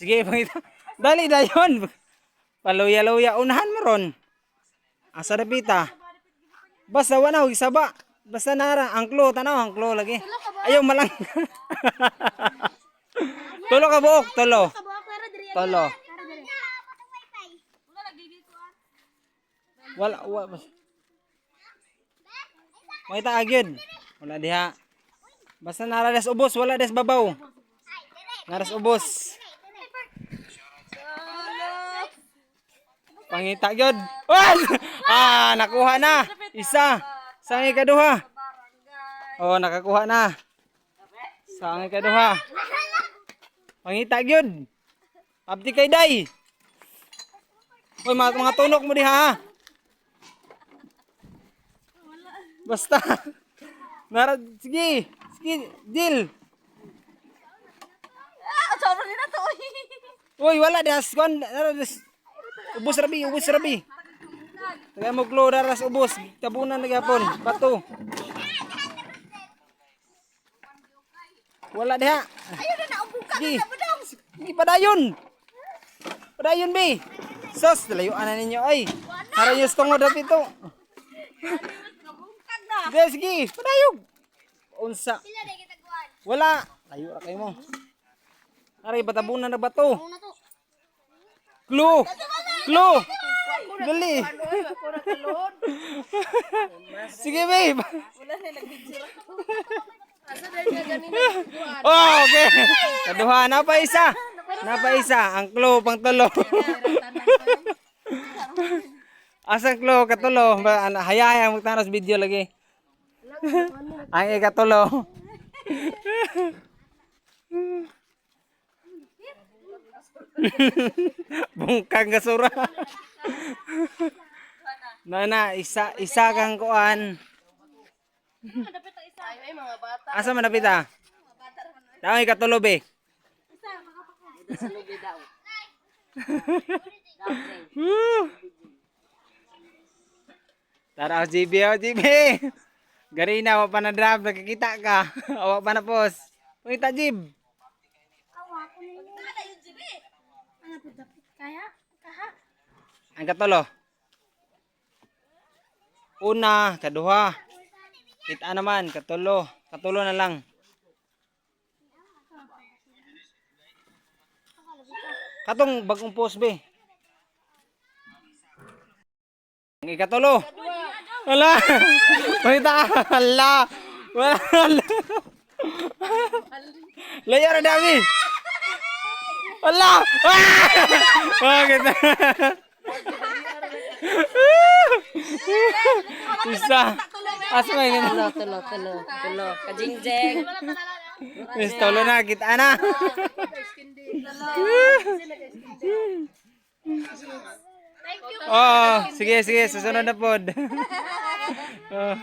Sige, pangita. Dali dayon. Paluya-luya unahan mo ron. Asa na pita? Basta wala og saba. Basta nara angklo tanaw angklo lagi. Ayaw malang. Tulo ka buok, tulo. Tulo. Wala. Wala. Makita agyod. Wala diha. Basta nara ubos, wala des babaw. Naras ubos. Pangita gyud. Ah, nakuha na. Isa. Sa ang ikaduha. Oh, nakakuha na. Sa ang ikaduha. Pangita gyud. Abdi kay day. Hoy, mga, mga tunok mo diha. ha? Basta. Nara, sige. Sige, deal. Ah, sobrang na to. Uy, wala das. Kuan, nara das. Ubos rabi, ubos rabi. Tagay mo klo daras ubos. Tabunan na gyapon. Bato. Wala diha. Ayun na naubog ka Sige. na budong. Sige padayon. Padayon bi. Sos, layuan na ninyo ay. Para yung tungod dapat na. Sige, sige. Padayog. Unsa. Pila na kita kuan. Wala. Layo ra kayo mo. Aray, batabunan na bato. Una to. Clue. Clue. Dali. Sige, babe. Oh, okay. Kaduha na pa isa. Na pa isa. Ang clue pang tulo. Asa clue katulo. Ba- Hayaya mo tanos video lagi. Ang ikatulo. Bungkag gasura. na na isa isa kang kuan. Asa man napita? Daw ikatulo be. Woo! Tara, JB, oh, JB. Garina, awa pa na drop, nakikita ka. Awa pa na pos. Pangita, Jib. Awa ko. Ano yun, Jibi? Ano po dapat kaya? Kaha? Ang katulo. Una, kaduha. Kita naman, katulo. Katulo na lang. Katong bagong post be. Ang ikatulo. Wala. Pakita. Wala. Wala. Layo na dami. Wala. Bakit? Isa. Asa may ganun? Tulo, tulo, tulo. Kajingjeng. Miss Tolo na, kita na. Oh, sige, sige, susunod na pod. Oh.